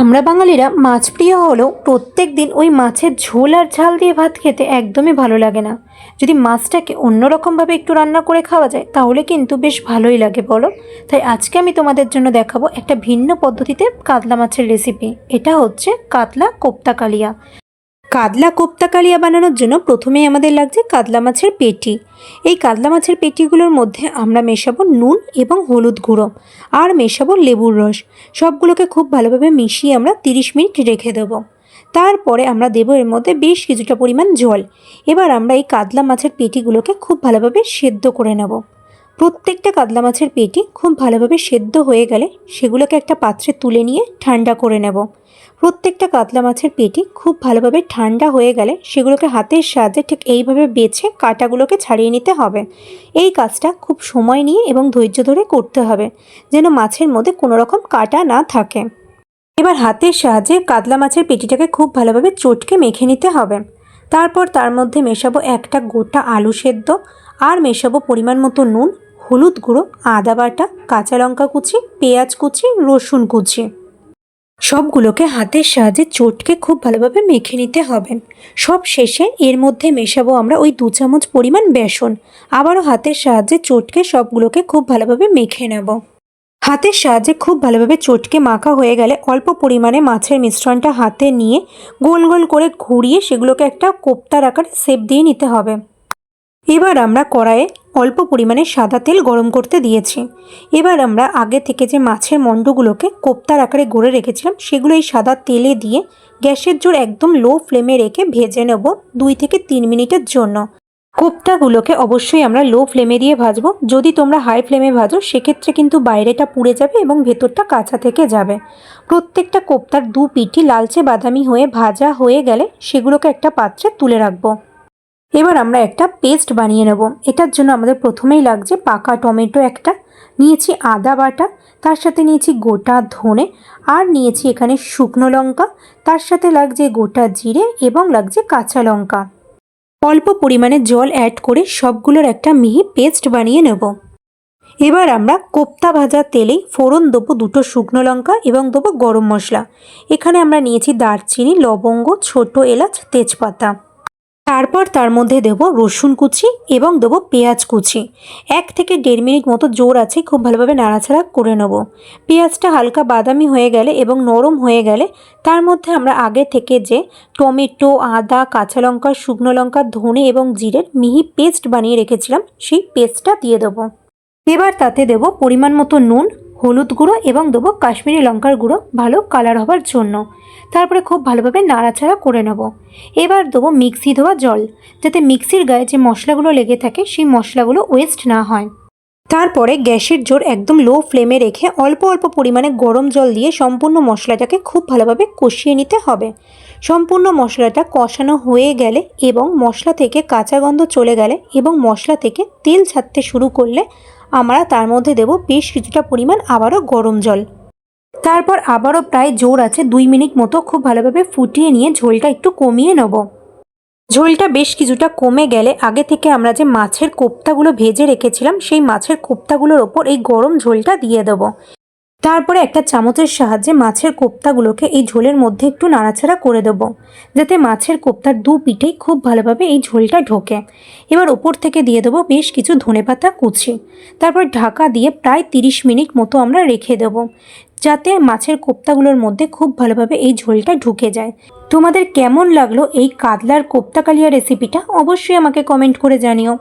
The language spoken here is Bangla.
আমরা বাঙালিরা মাছ প্রিয় হলেও প্রত্যেক দিন ওই মাছের ঝোল আর ঝাল দিয়ে ভাত খেতে একদমই ভালো লাগে না। যদি মাছটাকে অন্যরকমভাবে একটু রান্না করে খাওয়া যায়, তাহলে কিন্তু বেশ ভালোই লাগে, বলো? তাই আজকে আমি তোমাদের জন্য দেখাবো একটা ভিন্ন পদ্ধতিতে কাতলা মাছের রেসিপি এটা হচ্ছে কাতলা কোপ্তা কালিয়া কাতলা কোপ্তা কালিয়া বানানোর জন্য প্রথমেই আমাদের লাগছে কাতলা মাছের পেটি। এই কাতলা মাছের পেটিগুলোর মধ্যে আমরা মেশাবো নুন এবং হলুদ গুঁড়ো আর মেশাবো লেবুর রস। সবগুলোকে খুব ভালোভাবে মিশিয়ে আমরা তিরিশ মিনিট রেখে দেবো। তারপরে আমরা দেবো এর মধ্যে বেশ কিছুটা পরিমাণ জল। এবার আমরা এই কাতলা মাছের পেটিগুলোকে খুব ভালোভাবে সেদ্ধ করে নেব। প্রত্যেকটা কাতলা মাছের পেটি খুব ভালোভাবে সেদ্ধ হয়ে গেলে সেগুলোকে একটা পাত্রে তুলে নিয়ে ঠান্ডা করে নেব। প্রত্যেকটা কাতলা মাছের পেটি খুব ভালোভাবে ঠান্ডা হয়ে গেলে সেগুলোকে হাতের সাহায্যে ঠিক এইভাবে বেছে কাঁটাগুলোকে ছাড়িয়ে নিতে হবে। এই কাজটা খুব সময় নিয়ে এবং ধৈর্য ধরে করতে হবে, যেন মাছের মধ্যে কোনো রকম কাটা না থাকে। এবার হাতের সাহায্যে কাতলা মাছের পেটিটাকে খুব ভালোভাবে চটকে মেখে নিতে হবে। তারপর তার মধ্যে মেশাবো একটা গোটা আলু সেদ্ধ আর মেশাবো পরিমাণ মতো নুন হলুদ গুঁড়ো, আদা বাটা, কাঁচা লঙ্কা কুচি, পেঁয়াজ কুচি, রসুন কুচি। সবগুলোকে হাতের সাহায্যে চটকে খুব ভালোভাবে মেখে নিতে হবে। সব শেষে এর মধ্যে মেশাবো আমরা ওই দু চামচ পরিমাণ বেসন। আবারও হাতের সাহায্যে চটকে সবগুলোকে খুব ভালোভাবে মেখে নেব। হাতের সাহায্যে খুব ভালোভাবে চটকে মাখা হয়ে গেলে অল্প পরিমাণে মাছের মিশ্রণটা হাতে নিয়ে গোল গোল করে ঘুরিয়ে সেগুলোকে একটা কোপ্তার আকার সেপ দিয়ে নিতে হবে। এবার আমরা কড়াইয়ে অল্প পরিমাণে সাদা তেল গরম করতে দিয়েছি। এবার আমরা আগে থেকে যে মাছের মণ্ডগুলোকে কোপ্তার আকারে গড়ে রেখেছিলাম, সেগুলো এই সাদা তেলে দিয়ে গ্যাসের জোর একদম লো ফ্লেমে রেখে ভেজে নেব দুই থেকে তিন মিনিটের জন্য। কোপ্তাগুলোকে অবশ্যই আমরা লো ফ্লেমে দিয়ে ভাজবো। যদি তোমরা হাই ফ্লেমে ভাজো, সেক্ষেত্রে কিন্তু বাইরেটা পুড়ে যাবে এবং ভেতরটা কাঁচা থেকে যাবে। প্রত্যেকটা কোপ্তার দু পিঠি লালচে বাদামি হয়ে ভাজা হয়ে গেলে সেগুলোকে একটা পাত্রে তুলে রাখব। এবার আমরা একটা পেস্ট বানিয়ে নেব। এটার জন্য আমাদের প্রথমেই লাগছে পাকা টমেটো একটা, নিয়েছি আদা বাটা, তার সাথে নিয়েছি গোটা ধনে, আর নিয়েছি এখানে শুকনো লঙ্কা, তার সাথে লাগছে গোটা জিরে এবং লাগছে কাঁচা লঙ্কা। অল্প পরিমাণে জল অ্যাড করে সবগুলোর একটা মিহি পেস্ট বানিয়ে নেব। এবার আমরা কোপ্তা ভাজা তেলেই ফোড়ন দেবো দুটো শুকনো লঙ্কা এবং দেবো গরম মশলা। এখানে আমরা নিয়েছি দারচিনি, লবঙ্গ, ছোট এলাচ, তেজপাতা। তারপর তার মধ্যে দেব রসুন কুচি এবং দেবো পেঁয়াজ কুচি। এক থেকে দেড় মিনিট মতো জোর আছে, খুব ভালোভাবে নাড়াচাড়া করে নেব। পেঁয়াজটা হালকা বাদামি হয়ে গেলে এবং নরম হয়ে গেলে তার মধ্যে আমরা আগে থেকে যে টমেটো, আদা, কাঁচা লঙ্কা, শুকনো লঙ্কা, ধনে এবং জিরের মিহি পেস্ট বানিয়ে রেখেছিলাম, সেই পেস্টটা দিয়ে দেবো। এবার তাতে দেব পরিমাণ মতো নুন হলুদ গুঁড়ো এবং দেবো কাশ্মীরি লঙ্কার গুঁড়ো, ভালো কালার হবার জন্য। তারপরে খুব ভালোভাবে নাড়াচাড়া করে নেব। এবার দেবো মিক্সি ধোয়া জল, যাতে মিক্সির গায়ে যে মশলাগুলো লেগে থাকে, সেই মশলাগুলো ওয়েস্ট না হয়। তারপরে গ্যাসের জোর একদম লো ফ্লেমে রেখে অল্প অল্প পরিমাণে গরম জল দিয়ে সম্পূর্ণ মশলাটাকে খুব ভালোভাবে কষিয়ে নিতে হবে। সম্পূর্ণ মশলাটা কষানো হয়ে গেলে এবং মশলা থেকে কাঁচা গন্ধ চলে গেলে এবং মশলা থেকে তেল ছাড়তে শুরু করলে আমরা তার মধ্যে দেব বেশ কিছুটা পরিমাণ আবারও গরম জল। তারপর আবারও প্রায় জোর আছে দুই মিনিট মতো খুব ভালোভাবে ফুটিয়ে নিয়ে ঝোলটা একটু কমিয়ে নেব। ঝোলটা বেশ কিছুটা কমে গেলে আগে থেকে আমরা যে মাছের কোপ্তাগুলো ভেজে রেখেছিলাম, সেই মাছের কোপ্তাগুলোর ওপর এই গরম ঝোলটা দিয়ে দেব। তারপরে একটা চামচের সাহায্যে মাছের কোপ্তাগুলোকে এই ঝোলের মধ্যে একটু নাড়াচাড়া করে দেব, যাতে মাছের কোপ্তার দু পিঠেই খুব ভালোভাবে এই ঝোলটা ঢোকে। এবার ওপর থেকে দিয়ে দেবো বেশ কিছু ধনেপাতা কুচি। তারপর ঢাকা দিয়ে প্রায় তিরিশ মিনিট মতো আমরা রেখে দেবো, যাতে মাছের কোপ্তাগুলোর মধ্যে খুব ভালোভাবে এই ঝোলটা ঢুকে যায়। তোমাদের কেমন লাগল এই কাতলার কোপ্তা কালিয়া রেসিপিটা অবশ্যই আমাকে কমেন্ট করে জানিও।